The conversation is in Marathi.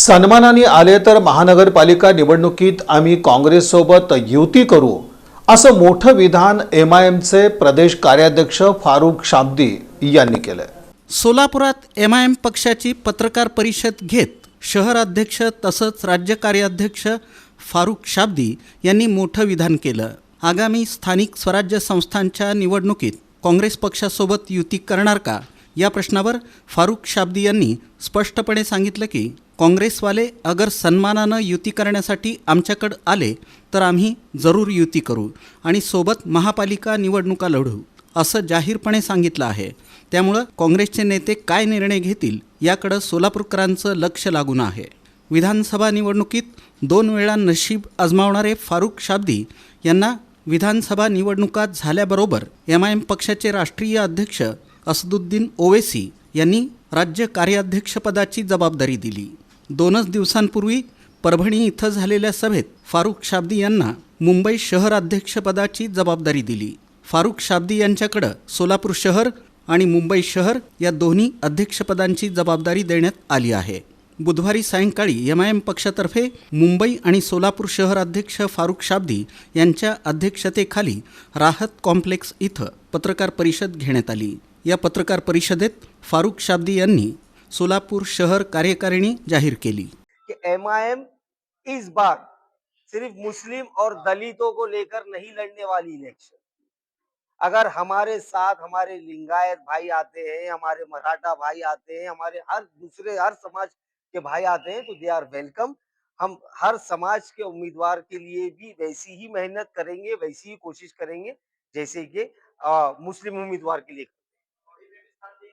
सन्मानाने आले तर महानगरपालिका निवडणुकीत आम्ही काँग्रेससोबत युती करू असं मोठं विधान एम आय एमचे प्रदेश कार्याध्यक्ष फारुख शाब्दी यांनी केलं सोलापुरात एम आय एम पक्षाची पत्रकार परिषद घेत शहराध्यक्ष तसंच राज्य कार्याध्यक्ष फारुख शाब्दी यांनी मोठं विधान केलं. आगामी स्थानिक स्वराज्य संस्थांच्या निवडणुकीत काँग्रेस पक्षासोबत युती करणार का? या प्रश्नावर फारुख शाब्दी यांनी स्पष्टपणे सांगितलं की काँग्रेसवाले अगर सन्मानानं युती करण्यासाठी आमच्याकडं आले तर आम्ही जरूर युती करू आणि सोबत महापालिका निवडणुका लढू असं जाहीरपणे सांगितलं आहे. त्यामुळं काँग्रेसचे नेते काय निर्णय घेतील याकडं सोलापूरकरांचं लक्ष लागून आहे. विधानसभा निवडणुकीत दोन वेळा नशीब आजमावणारे फारुख शाब्दी यांना विधानसभा निवडणुका झाल्याबरोबर एम आय एम पक्षाचे राष्ट्रीय अध्यक्ष असदुद्दीन ओवेसी यांनी राज्य कार्याध्यक्षपदाची जबाबदारी दिली. दोनच दिवसांपूर्वी परभणी इथं झालेल्या सभेत फारुख शाब्दी यांना मुंबई शहर अध्यक्षपदाची जबाबदारी दिली. फारुख शाब्दी यांच्याकडं सोलापूर शहर आणि मुंबई शहर या दोन्ही अध्यक्षपदांची जबाबदारी देण्यात आली आहे. बुधवारी सायंकाळी एम आय एम पक्षातर्फे मुंबई आणि सोलापूर शहर अध्यक्ष फारुख शाब्दी यांच्या अध्यक्षतेखाली राहत कॉम्प्लेक्स इथं पत्रकार परिषद घेण्यात आली. या पत्रकार परिषदेत फारुख शाब्दी यांनी सोलापूर शहर कार्यकारिणी जाहीर केली. कि एमआईएम इस बार सिर्फ़ मुस्लिम और दलितों को लेकर नहीं लड़ने वाली इलेक्शन अगर हमारे साथ हमारे लिंगायत भाई आते हैं, हमारे मराठा भाई आते हैं, हमारे हर दूसरे, हर समाज के भाई आते हैं तो दे आर वेलकम हम हर समाज के उम्मीदवार के लिए भी वैसी ही मेहनत करेंगे, वैसी ही कोशिश करेंगे, जैसे कि मुस्लिम उम्मीदवार के लिए।